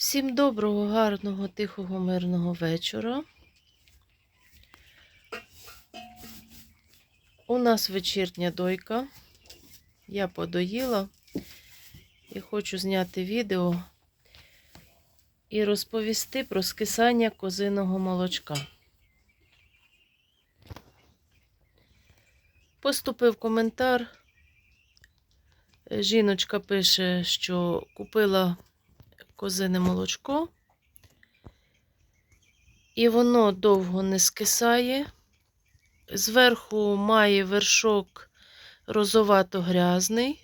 Всім доброго, гарного, тихого, мирного вечора. У нас вечірня дойка. Я подоїла і хочу зняти відео і розповісти про скисання козиного молочка. Поступив коментар. Жіночка пише, що купила козине молочко, і воно довго не скисає. Зверху має вершок розовато-грязний.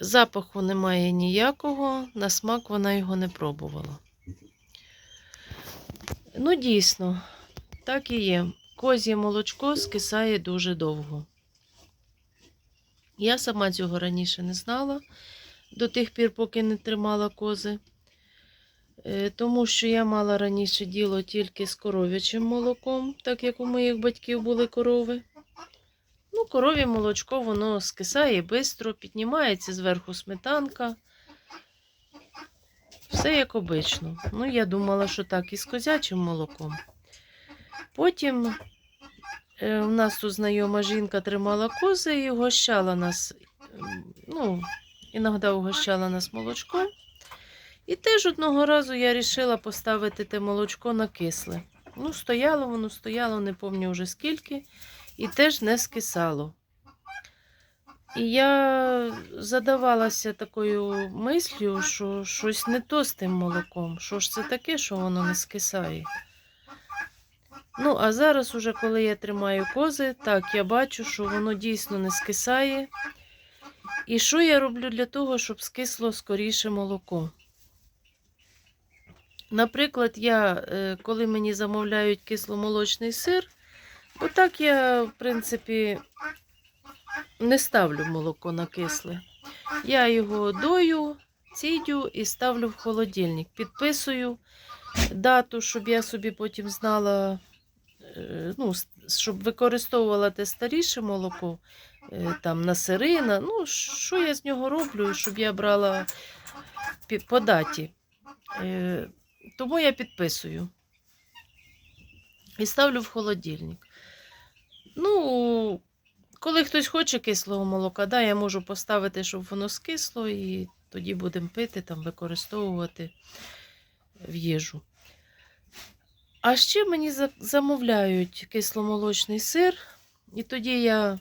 Запаху немає ніякого, на смак вона його не пробувала. Ну, дійсно, так і є. Коз'є молочко скисає дуже довго. Я сама цього раніше не знала до тих пір, поки не тримала кози. Е, Тому що я мала раніше діло тільки з коров'ячим молоком, так як у моїх батьків були корови. Ну, коров'є молочко, воно скисає швидко, піднімається зверху сметанка. Все як обично. Ну, я думала, що так і з козячим молоком. Потім е, у нас тут знайома жінка тримала кози і угощала нас, ну, іноді угощала нас молочком. І теж одного разу я вирішила поставити те молочко на кисле. Ну, стояло воно, стояло, не пам'ятаю вже скільки, і теж не скисало. І я задавалася такою мислю, що щось не то з тим молоком. Що ж це таке, що воно не скисає? Ну, а зараз, уже коли я тримаю кози, так, я бачу, що воно дійсно не скисає. І що я роблю для того, щоб скисло скоріше молоко? Наприклад, я, е, коли мені замовляють кисломолочний сир, бо так я, в принципі, не ставлю молоко на кисле. Я його дою, цідю і ставлю в холодильник. Підписую дату, щоб я собі потім знала, е, ну, щоб використовувала те старіше молоко е, там на сири, на, ну, що я з нього роблю, щоб я брала по даті. Е, Тому я підписую і ставлю в холодильник. Ну, коли хтось хоче кислого молока, да, я можу поставити, щоб воно скисло, і тоді будемо пити, там, використовувати в їжу. А ще мені за- замовляють кисломолочний сир, і тоді я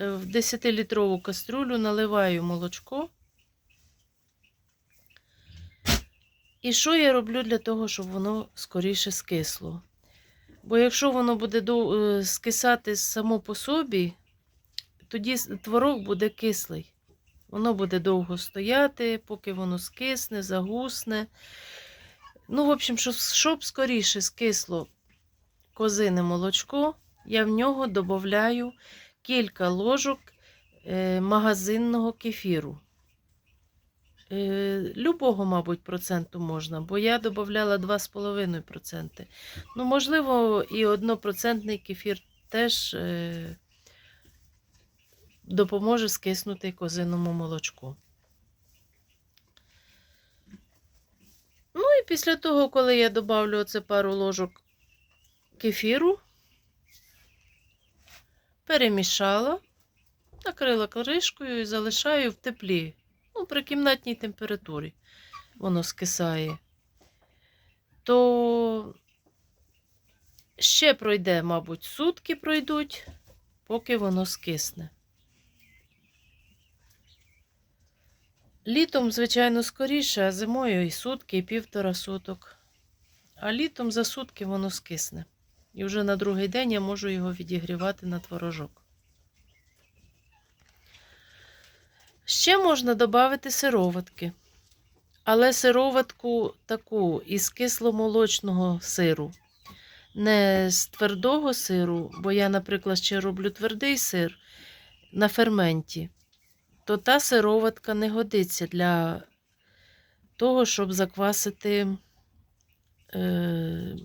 е, в 10-літрову каструлю наливаю молочко. І що я роблю для того, щоб воно скоріше скисло? Бо якщо воно буде е, скисати само по собі, тоді творог буде кислий. Воно буде довго стояти, поки воно скисне, загусне. Ну, в общем, щоб, щоб скоріше скисло козине молочко, я в нього додаю кілька ложок е, магазинного кефіру. Е, любого, мабуть, проценту можна, бо я додавала 2,5%. Ну, можливо, і 1% кефір теж е, допоможе скиснути козиному молочку. Ну і після того, коли я додавлю оце пару ложок кефіру, перемішала, накрила кришкою і залишаю в теплі. Ну, при кімнатній температурі воно скисає. То ще пройде, мабуть, сутки пройдуть, поки воно скисне. Літом, звичайно, скоріше, а зимою і сутки, і півтора суток. А літом за сутки воно скисне. І вже на другий день я можу його відігрівати на творожок. Ще можна додати сироватки. Але сироватку таку із кисломолочного сиру. Не з твердого сиру, бо я, наприклад, ще роблю твердий сир на ферменті, то та сироватка не годиться для того, щоб заквасити е,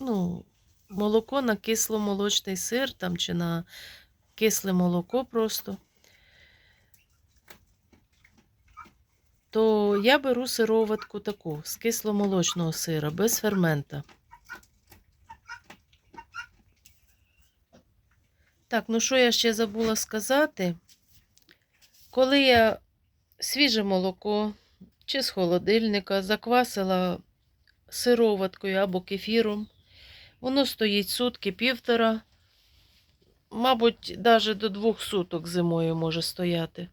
ну, молоко на кисломолочний сир там, чи на кисле молоко просто. то я беру сироватку таку з кисломолочного сира, без фермента. Так, ну що я ще забула сказати? Коли я свіже молоко чи з холодильника заквасила сироваткою або кефіром, воно стоїть сутки півтора, мабуть, навіть до двох суток зимою може стояти.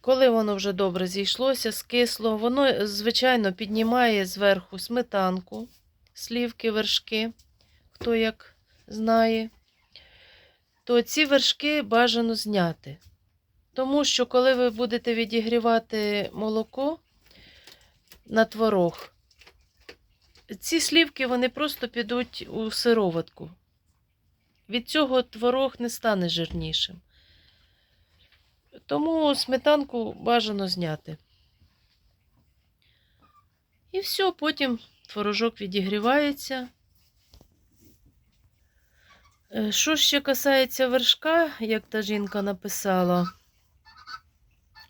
Коли воно вже добре зійшлося, скисло, воно, звичайно, піднімає зверху сметанку, слівки, вершки, хто як знає, то ці вершки бажано зняти. Тому що, коли ви будете відігрівати молоко на творог, ці слівки вони просто підуть у сироватку. Від цього творог не стане жирнішим. Тому сметанку бажано зняти. І все, потім творожок відігрівається. Е, Що ще касається вершка, як та жінка написала,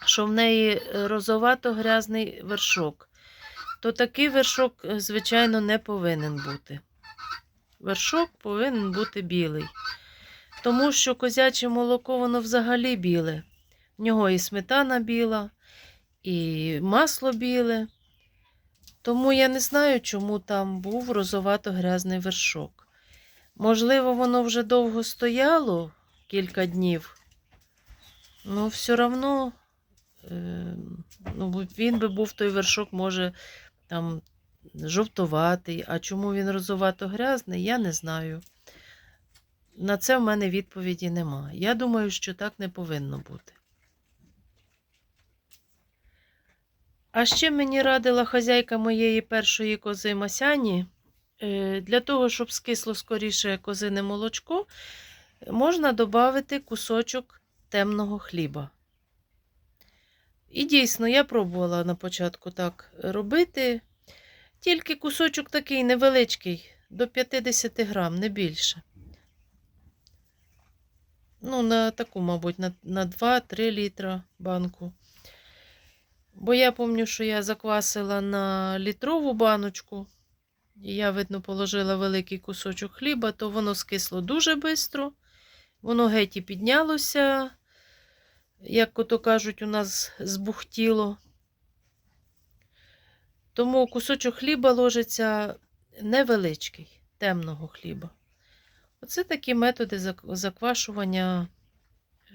що в неї розовато-грязний вершок, то такий вершок, е, звичайно, не повинен бути. Вершок повинен бути білий. Тому що козяче молоко, воно взагалі біле. В нього і сметана біла, і масло біле. Тому я не знаю, чому там був розовато-грязний вершок. Можливо, воно вже довго стояло кілька днів. Ну, все одно е, ну, він би був той вершок, може, там жовтуватий. А чому він розовато-грязний, я не знаю. На це в мене відповіді нема. Я думаю, що так не повинно бути. А ще мені радила хазяйка моєї першої кози Масяні. е, Для того, щоб скисло скоріше козине молочко, можна додати кусочок темного хліба. І дійсно, я пробувала на початку так робити. Тільки кусочок такий невеличкий, до 50 грам, не більше. Ну, на таку, мабуть, на, на 2-3 літра банку. Бо я пам'ятаю, що я заквасила на літрову баночку. І я, видно, положила великий кусочок хліба, то воно скисло дуже швидко. Воно геть і піднялося, як ото кажуть, у нас збухтіло. Тому кусочок хліба ложиться невеличкий, темного хліба. Оце такі методи заквашування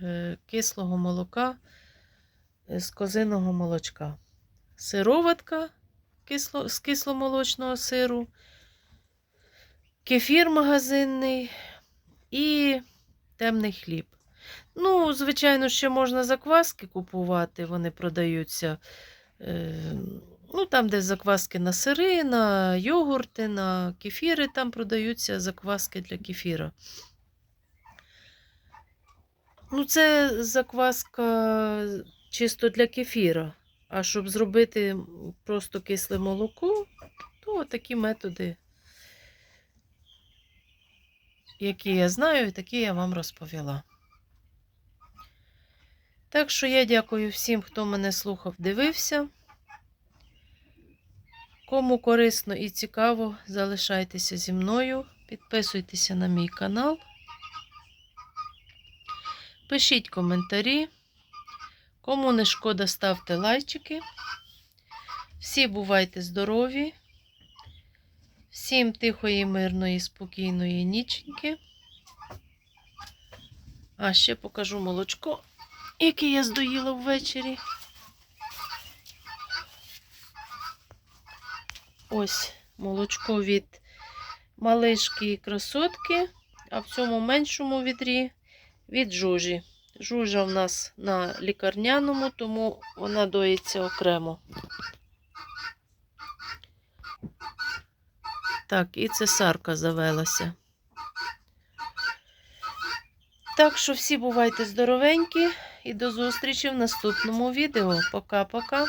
е, кислого молока з козиного молочка. Сироватка кисло, з кисломолочного сиру, кефір магазинний і темний хліб. Ну, звичайно, ще можна закваски купувати, вони продаються. Е, ну, там, де закваски на сири, на йогурти, на кефіри, там продаються закваски для кефіра. Ну, це закваска чисто для кефіра. А щоб зробити просто кисле молоко, то такі методи, які я знаю, такі я вам розповіла. Так що я дякую всім, хто мене слухав, дивився. Кому корисно і цікаво, залишайтеся зі мною, підписуйтеся на мій канал, пишіть коментарі. Кому не шкода, ставте лайчики. Всі бувайте здорові. Всім тихої, мирної, спокійної ніченьки. А ще покажу молочко, яке я здоїла ввечері. Ось молочко від малишки красотки, а в цьому меншому відрі від жужі. Жужа в нас на лікарняному, тому вона доїться окремо. Так, і цесарка завелася. Так що всі бувайте здоровенькі і до зустрічі в наступному відео. Пока-пока.